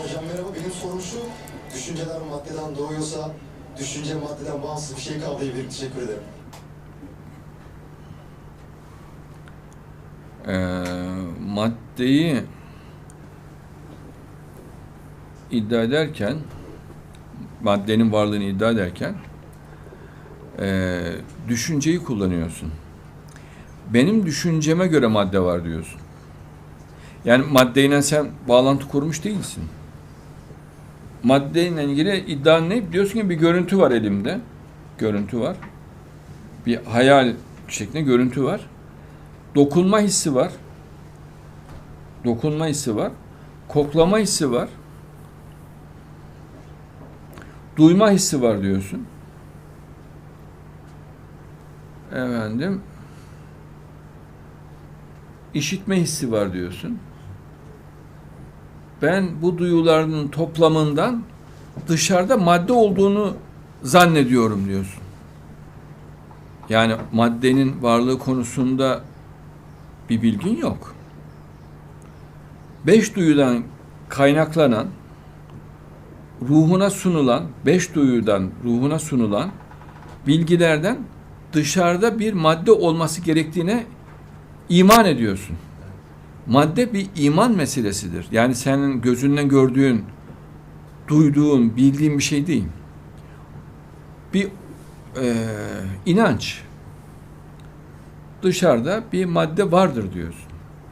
Hocam merhaba. Benim sorum şu. Düşünceler maddeden doğuyorsa düşünce maddeden bağımsız bir şey kavrayabilir. Teşekkür ederim. Ee, maddeyi iddia ederken maddenin varlığını iddia ederken ee, düşünceyi kullanıyorsun. Benim düşünceme göre madde var diyorsun. Yani maddeyle sen bağlantı kurmuş değilsin. Maddeyle ilgili iddian ne? Diyorsun ki bir görüntü var elimde. Görüntü var. Bir hayal şeklinde görüntü var. Dokunma hissi var. Dokunma hissi var. Koklama hissi var. Duyma hissi var diyorsun. Efendim işitme hissi var diyorsun. Ben bu duyuların toplamından dışarıda madde olduğunu zannediyorum diyorsun. Yani maddenin varlığı konusunda bir bilgin yok. Beş duyudan kaynaklanan, ruhuna sunulan, beş duyudan ruhuna sunulan bilgilerden dışarıda bir madde olması gerektiğine iman ediyorsun. Madde bir iman meselesidir. Yani senin gözünden gördüğün, duyduğun, bildiğin bir şey değil. Bir eee, inanç. Dışarıda bir madde vardır diyorsun.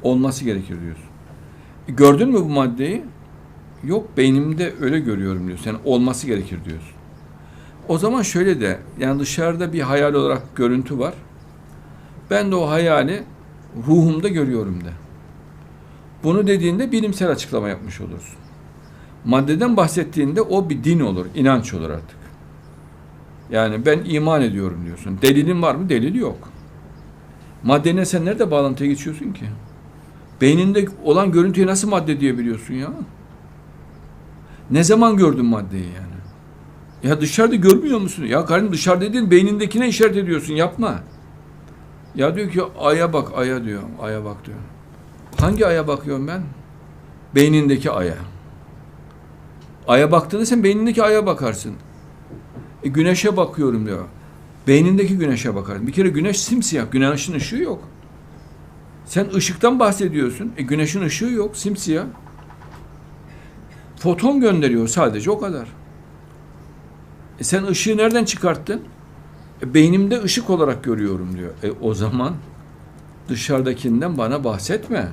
Olması gerekir diyorsun. E, gördün mü bu maddeyi? Yok beynimde öyle görüyorum diyorsun. Yani olması gerekir diyorsun. O zaman şöyle de yani dışarıda bir hayal olarak görüntü var. Ben de o hayali ruhumda görüyorum de. Bunu dediğinde bilimsel açıklama yapmış olursun. Maddeden bahsettiğinde o bir din olur, inanç olur artık. Yani ben iman ediyorum diyorsun. Delilin var mı? Delil yok. Maddeyle sen nerede bağlantıya geçiyorsun ki? Beyninde olan görüntüye nasıl madde diyebiliyorsun ya? Ne zaman gördün maddeyi yani? Ya dışarıda görmüyor musun? Ya kardeşim dışarıda dediğin beynindekine işaret ediyorsun. Yapma. Ya diyor ki aya bak aya diyor. Aya bak diyor. Hangi aya bakıyorum ben? Beynindeki aya. Aya baktığında sen beynindeki aya bakarsın. E, güneşe bakıyorum diyor. Beynindeki güneşe bakarsın. Bir kere güneş simsiyah. Güneşin ışığı yok. Sen ışıktan bahsediyorsun. E, güneşin ışığı yok. Simsiyah. Foton gönderiyor sadece o kadar. E, sen ışığı nereden çıkarttın? E, beynimde ışık olarak görüyorum diyor. E, o zaman dışarıdakinden bana bahsetme.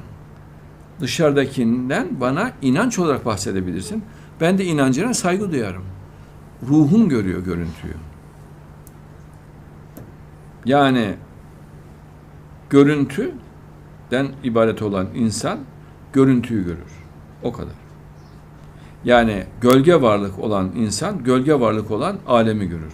Dışarıdakinden bana inanç olarak bahsedebilirsin. Ben de inancına saygı duyarım. Ruhum görüyor görüntüyü. Yani görüntüden ibaret olan insan görüntüyü görür. O kadar. Yani gölge varlık olan insan gölge varlık olan alemi görür.